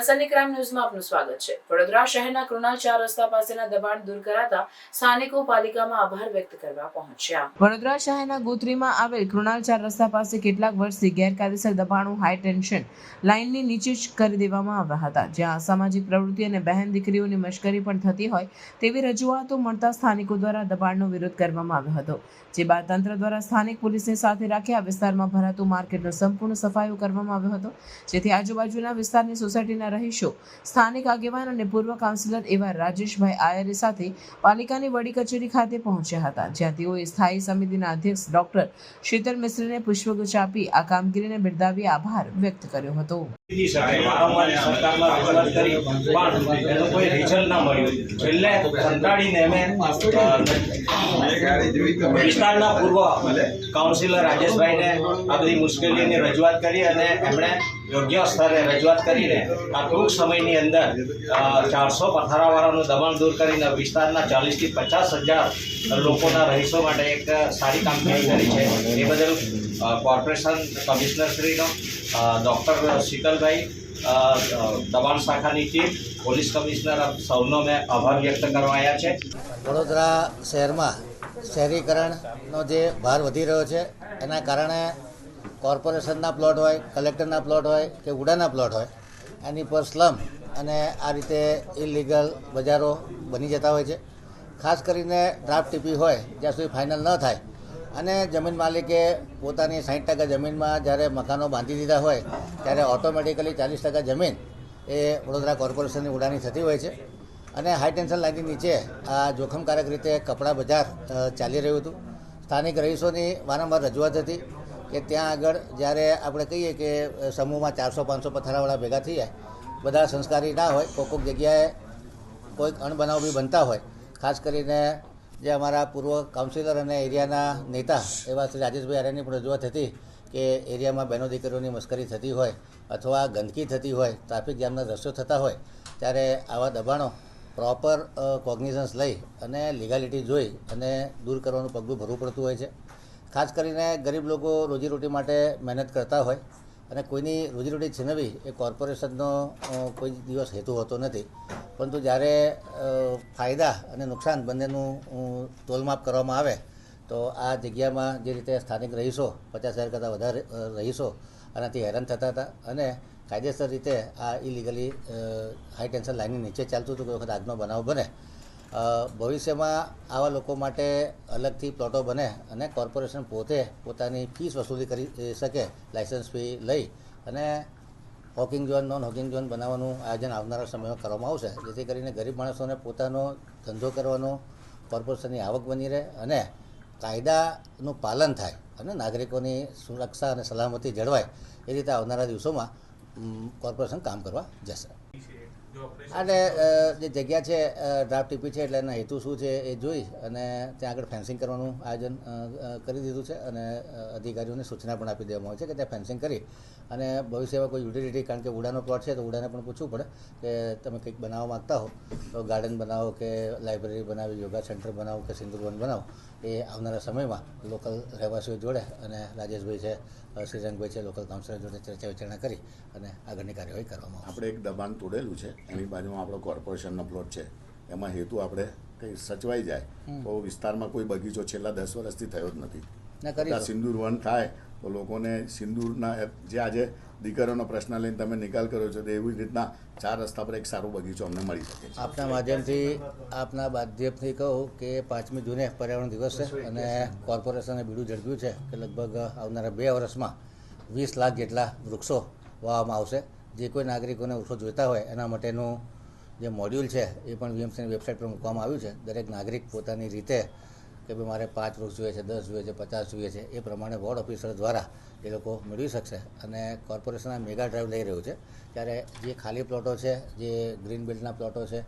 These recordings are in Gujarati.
સનસની ક્રાઇમ ન્યૂઝમાં આપનું સ્વાગત છે. વડોદરા શહેરના કૃણાલ ચાર રસ્તા પાસેના દબાણ દૂર કરાતા સ્થાનિકો પાલિકામાં આભાર વ્યક્ત કરવા પહોંચ્યા. વડોદરા શહેરના ગોત્રીમાં આવેલ કૃણાલ ચાર રસ્તા પાસે કેટલાક વર્ષથી ગેરકાયદેસર દબાણો હાઈ ટેન્શન લાઇનની નીચે જ કરી દેવામાં આવ્યા હતા. જ્યાં અસામાજિક પ્રવૃત્તિ અને બહેન દીકરીઓની મશ્કરી પણ થતી હોય તેવી રજૂઆતો મળતા સ્થાનિકો દ્વારા દબાણનો વિરોધ કરવામાં આવ્યો હતો. જે બાદ તંત્ર દ્વારા સ્થાનિક પોલીસને સાથે રાખી આ વિસ્તારમાં ભરાતું માર્કેટનો સંપૂર્ણ સફાયો કરવામાં આવ્યો હતો. જેથી આજુબાજુના વિસ્તારની સોસાયટીના રહીશો. સ્થાનિક આગેવાન અને પૂર્વ કાઉન્સિલર એવા રાજેશભાઈ આયરે સાથે પાલિકાની વડી કચેરી ખાતે પહોંચ્યા હતા, જ્યાં તેઓએ સ્થાયી સમિતિના અધ્યક્ષ ડોક્ટર શીતલ મિશ્રીને પુષ્પગુચ્છ આપી આ કામગીરીને બિરદાવી આભાર વ્યક્ત કર્યો હતો. વિસ્તારના પૂર્વ કાઉન્સિલર રાજેશભાઈને આ બધી મુશ્કેલીની રજૂઆત કરી અને એમણે યોગ્ય સ્તરે રજૂઆત કરીને આ ટૂંક સમયની અંદર ચારસો પથારાવાળાનું દબાણ દૂર કરીને વિસ્તારના ચાલીસથી પચાસ હજાર લોકોના રહીશો માટે એક સારી કામગીરી કરી છે. એ બદલ કોર્પોરેશન કમિશનરશ્રીનો ડૉક્ટર શીતલભાઈ દબાણ શાખાની ટીમ, પોલીસ કમિશનર સૌનો મેં આભાર વ્યક્ત કરવા આવ્યા છે. વડોદરા શહેરમાં શહેરીકરણનો જે ભાર વધી રહ્યો છે, એના કારણે કોર્પોરેશનના પ્લોટ હોય, કલેક્ટરના પ્લોટ હોય કે ઉડાના પ્લોટ હોય, એની પર સ્લમ અને આ રીતે ઇલીગલ બજારો બની જતા હોય છે. ખાસ કરીને ડ્રાફ્ટ ટીપી હોય, જ્યાં સુધી ફાઇનલ ન થાય. અને જમીન માલિકે પોતાની સાઠ ટકા જમીનમાં જ્યારે મકાનો બાંધી દીધા હોય, ત્યારે ઓટોમેટિકલી ચાલીસ ટકા જમીન એ વડોદરા કોર્પોરેશનની ઉડાની થતી હોય છે. અને હાઈ ટેન્શન લાઇનની નીચે આ જોખમકારક રીતે કપડાં બજાર ચાલી રહ્યું હતું. સ્થાનિક રહીશોની વારંવાર રજૂઆત હતી કે ત્યાં આગળ જ્યારે આપણે કહીએ કે સમૂહમાં ચારસો, પાંચસો પથારાવાળા ભેગા થઈ જાય બધા સંસ્કારી ના હોય, કોઈક કોઈક જગ્યાએ કોઈક અણબનાવ બી બનતા હોય, ખાસ કરીને જે અમારા પૂર્વ કાઉન્સિલર અને એરિયાના નેતા એવા શ્રી રાજેશભાઈ આર્યની પણ રજૂઆત હતી કે એરિયામાં બહેનો દીકરીઓની મસ્કરી થતી હોય અથવા ગંદકી થતી હોય, ટ્રાફિક જામના દ્રશ્યો થતા હોય, ત્યારે આવા દબાણો પ્રોપર કોગ્નિઝન્સ લઈ અને લીગાલિટી જોઈ અને દૂર કરવાનું પગલું ભરવું પડતું હોય છે. ખાસ કરીને ગરીબ લોકો રોજીરોટી માટે મહેનત કરતા હોય અને કોઈની રોજીરોટી છીનવી એ કોર્પોરેશનનો કોઈ દિવસ હેતુ હોતો નથી. પરંતુ જ્યારે ફાયદા અને નુકસાન બંનેનું તોલમાપ કરવામાં આવે, તો આ જગ્યામાં જે રીતે સ્થાનિક રહીશો, પચાસ હજાર કરતાં વધારે રહીશો આનાથી હેરાન થતા હતા અને કાયદેસર રીતે આ ઇલીગલી હાઈ ટેન્શન લાઇનની નીચે ચાલતું હતું કોઈ વખત આગનો બનાવ બને ભવિષ્યમાં આવા લોકો માટે અલગથી પ્લોટો બને અને કોર્પોરેશન પોતે પોતાની ફીસ વસૂલી કરી શકે લાઇસન્સ ફી લઈ અને hawking zone non hawking zone બનાવવાનું આયોજન આવનારા સમયમાં કરવામાં આવશે. જેથી કરીને ગરીબ માણસોને પોતાનો ધંધો કરવાનો, કોર્પોરેશનની આવક બની રહે અને કાયદાનું પાલન થાય અને નાગરિકોની સુરક્ષા અને સલામતી જળવાય એ રીતે આવનારા દિવસોમાં કોર્પોરેશન કામ કરવા જશે. અને જે જગ્યા છે ડ્રાફ્ટ ટીપી છે એટલે એનો હેતુ શું છે એ જોઈ અને ત્યાં આગળ ફેન્સિંગ કરવાનું આયોજન કરી દીધું છે અને અધિકારીઓને સૂચના પણ આપી દેવામાં આવી છે કે ત્યાં ફેન્સિંગ કરી અને ભવિષ્યમાં કોઈ યુટિલિટી કારણ કે ઉડાનો પ્લોટ છે તો ઉડાને પણ પૂછવું પડે કે તમે કંઈક બનાવવા માગતા હો તો ગાર્ડન બનાવો કે લાઇબ્રેરી બનાવી યોગા સેન્ટર બનાવો કે સિંદુરવન બનાવો એ આવનારા સમયમાં લોકલ રહેવાસીઓ જોડે અને રાજેશભાઈ છે શ્રીરંગભાઈ છે લોકલ કાઉન્સિલર જોડે ચર્ચા વિચારણા કરી અને આગળની કાર્યવાહી કરવામાં આપણે એક દબાણ તોડેલું છે એની બાજુમાં આપણો કોર્પોરેશનનો પ્લોટ છે એમાં હેતુ આપણે કંઈ સચવાઈ જાય તો વિસ્તારમાં કોઈ બગીચો છેલ્લા દસ વર્ષથી થયો જ નથી. કરી સિંદૂર વન થાય તો લોકોને સિંદૂરના જે આજે દીકરીઓનો પ્રશ્ન લઈને તમે નિકાલ કર્યો છો તો એવી રીતના ચાર રસ્તા પર એક સારો બગીચો અમને મળી શકે આપના માધ્યમથી આપના માધ્યમથી કહું કે પાંચમી જૂને પર્યાવરણ દિવસ છે અને કોર્પોરેશને બીડું ઝડપ્યું છે કે લગભગ આવનારા બે વર્ષમાં વીસ લાખ જેટલા વૃક્ષો વાવવામાં આવશે. જે કોઈ નાગરિકોને વૃક્ષો જોઈતા હોય એના માટેનું જે મોડ્યુલ છે એ પણ વીએમસીની વેબસાઇટ પર મૂકવામાં આવ્યું છે. દરેક નાગરિક પોતાની રીતે કે ભાઈ મારે પાંચ વૃક્ષ જોઈએ છે દસ જોઈએ છે પચાસ જોઈએ છે એ પ્રમાણે વોર્ડ ઓફિસર દ્વારા એ લોકો મેળવી શકશે. અને કોર્પોરેશન આ મેગા ડ્રાઈવ લઈ રહ્યું છે. ત્યારે જે ખાલી પ્લોટો છે જે ગ્રીન બેલ્ટના પ્લોટો છે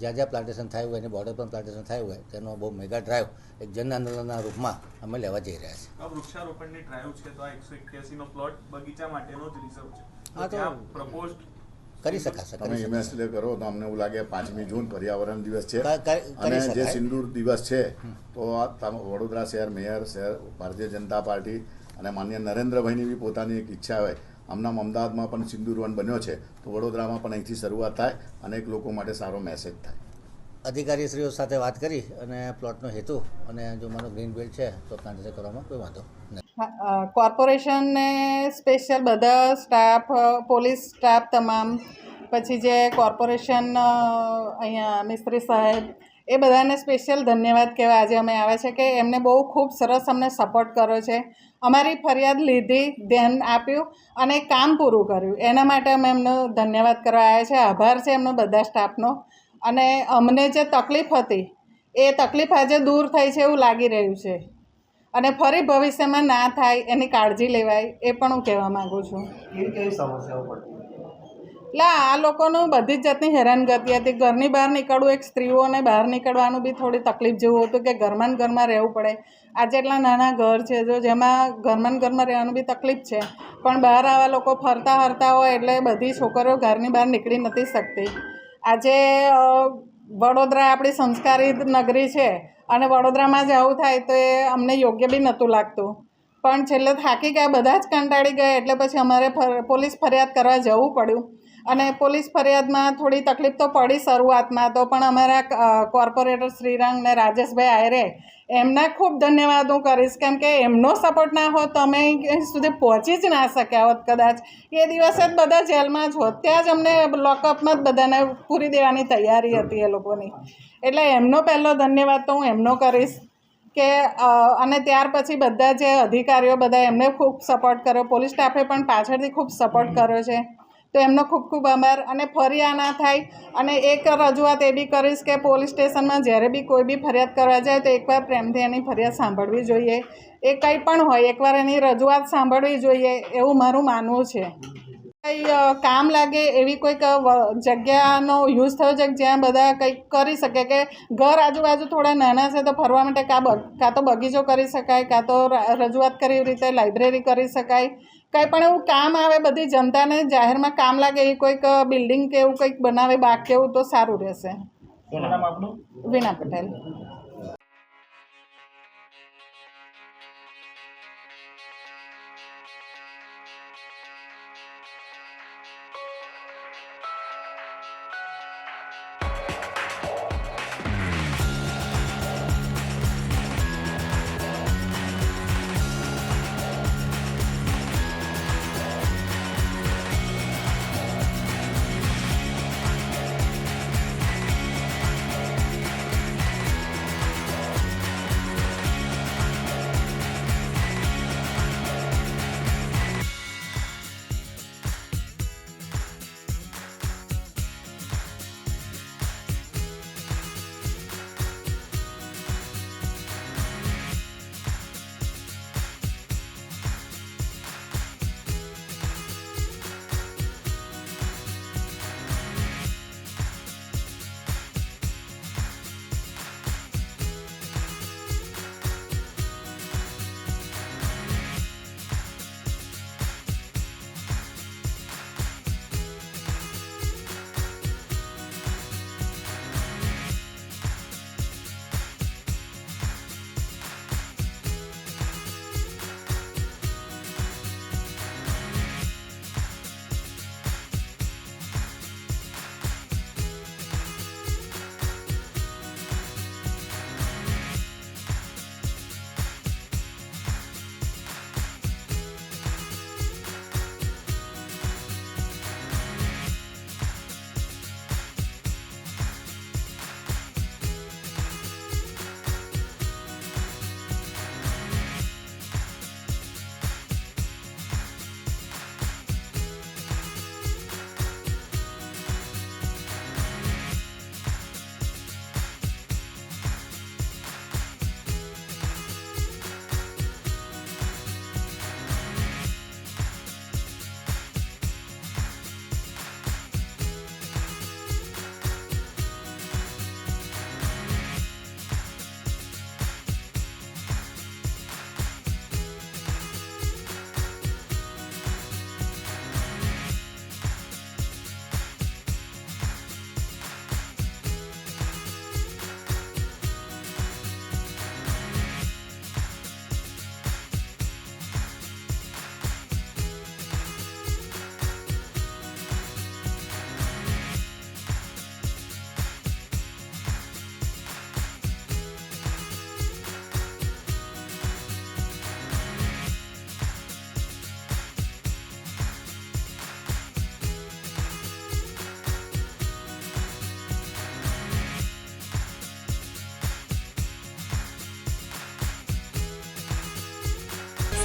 જ્યાં જ્યાં પ્લાન્ટેશન થયું હોય એની બોર્ડર પર પ્લાન્ટેશન થયું હોય તેનો બહુ મેગા ડ્રાઈવ એક જન આંદોલનના રૂપમાં અમે લેવા જઈ રહ્યા છીએ. આ વૃક્ષારોપણની ડ્રાઈવ છે તો આ એકસો નો પ્લોટ બગીચા માટેનો જ રિઝર્વ છે. હા, તો ત્યાં પ્રપોઝ કરી શકાશે તમે શકાશે કરો તો અમને એવું લાગે પાંચમી જૂન પર્યાવરણ દિવસ છે. અને જે સિંદૂર દિવસ છે તો વડોદરા શહેર મેયર શહેર ભારતીય જનતા પાર્ટી અને માન્ય નરેન્દ્રભાઈની બી પોતાની એક ઈચ્છા હોય. હમણાં અમદાવાદમાં પણ સિંદૂર વન બન્યો છે તો વડોદરામાં પણ અહીંથી શરૂઆત થાય અને એક લોકો માટે સારો મેસેજ થાય. અધિકારીશ્રીઓ સાથે વાત કરી અને પ્લોટનો હેતુ અને જો મારો ગ્રીન બેલ્ટ છે તો કાંઠે કરવામાં કોઈ વાંધો નહીં. કોર્પોરેશનને સ્પેશિયલ બધા સ્ટાફ પોલીસ સ્ટાફ તમામ, પછી જે કોર્પોરેશન અહીંયા મિસ્ત્રી સાહેબ, એ બધાને સ્પેશિયલ ધન્યવાદ કહેવા આજે અમે આવ્યા છે કે એમને બહુ ખૂબ સરસ અમને સપોર્ટ કર્યો છે. અમારી ફરિયાદ લીધી, ધ્યાન આપ્યું અને કામ પૂરું કર્યું. એના માટે અમે એમનો ધન્યવાદ કરવા આવ્યા છે. આભાર છે એમનો બધા સ્ટાફનો. અને અમને જે તકલીફ હતી, એ તકલીફ આજે દૂર થઈ છે એવું લાગી રહ્યું છે. અને ફરી ભવિષ્યમાં ના થાય એની કાળજી લેવાય એ પણ હું કહેવા માગું છું. એટલે આ લોકોનું બધી જ જાતની હેરાનગતિ હતી. ઘરની બહાર નીકળવું એક સ્ત્રીઓને બહાર નીકળવાનું બી થોડી તકલીફ જેવું હતું કે ઘરમાં ને ઘરમાં રહેવું પડે. આજે એટલા નાના ઘર છે જો જેમાં ઘરમાં ને ઘરમાં રહેવાનું બી તકલીફ છે. પણ બહાર આવા લોકો ફરતા હરતા હોય એટલે બધી છોકરીઓ ઘરની બહાર નીકળી નથી શકતી. આજે વડોદરા આપણી સંસ્કારી નગરી છે. અને વડોદરામાં જ આવું થાય તો એ અમને યોગ્ય બી નહોતું લાગતું. પણ છેલ્લે થાકી ગયા, બધા જ કંટાળી ગયા, એટલે પછી અમારે પોલીસ ફરિયાદ કરવા જવું પડ્યું. અને પોલીસ ફરિયાદમાં થોડી તકલીફ તો પડી શરૂઆતમાં તો પણ અમારા કોર્પોરેટર શ્રીરંગ ને રાજેશભાઈ આયરે એમના ખૂબ ધન્યવાદ હું કરીશ. કેમ કે એમનો સપોર્ટ ના હોત તો અમે સુધી પહોંચી જ ના શક્યા હોત કદાચ. એ દિવસે જ બધા જેલમાં જ હોત. ત્યાં જ અમને લોકઅપમાં જ બધાને પૂરી દેવાની તૈયારી હતી એ લોકોની. એટલે એમનો પહેલો ધન્યવાદ તો હું એમનો કરીશ કે અને ત્યાર પછી બધા જે અધિકારીઓ, બધા એમને ખૂબ સપોર્ટ કર્યો. પોલીસ સ્ટાફે પણ પાછળથી ખૂબ સપોર્ટ કર્યો છે. તો એમનો ખૂબ ખૂબ આભાર અને ફરી આ ના થાય. અને એક રજૂઆત એ બી કરીશ કે પોલીસ સ્ટેશનમાં જ્યારે બી કોઈ બી ફરિયાદ કરવા જાય તો એકવાર પ્રેમથી એની ફરિયાદ સાંભળવી જોઈએ. એ કંઈ પણ હોય, એકવાર એની રજૂઆત સાંભળવી જોઈએ એવું મારું માનવું છે. કંઈ કામ લાગે એવી કોઈક જગ્યાનો યુઝ થયો છે જ્યાં બધા કંઈક કરી શકે કે ઘર આજુબાજુ થોડા નાના છે તો ફરવા માટે કાં કાં તો બગીચો કરી શકાય, કાં તો રજૂઆત કરી રીતે લાઇબ્રેરી કરી શકાય. કંઈ પણ એવું કામ આવે બધી જનતાને જાહેરમાં કામ લાગે એ કોઈક બિલ્ડિંગ કે એવું કંઈક બનાવે બાગ કે એવું તો સારું રહેશે. વીણા પટેલ.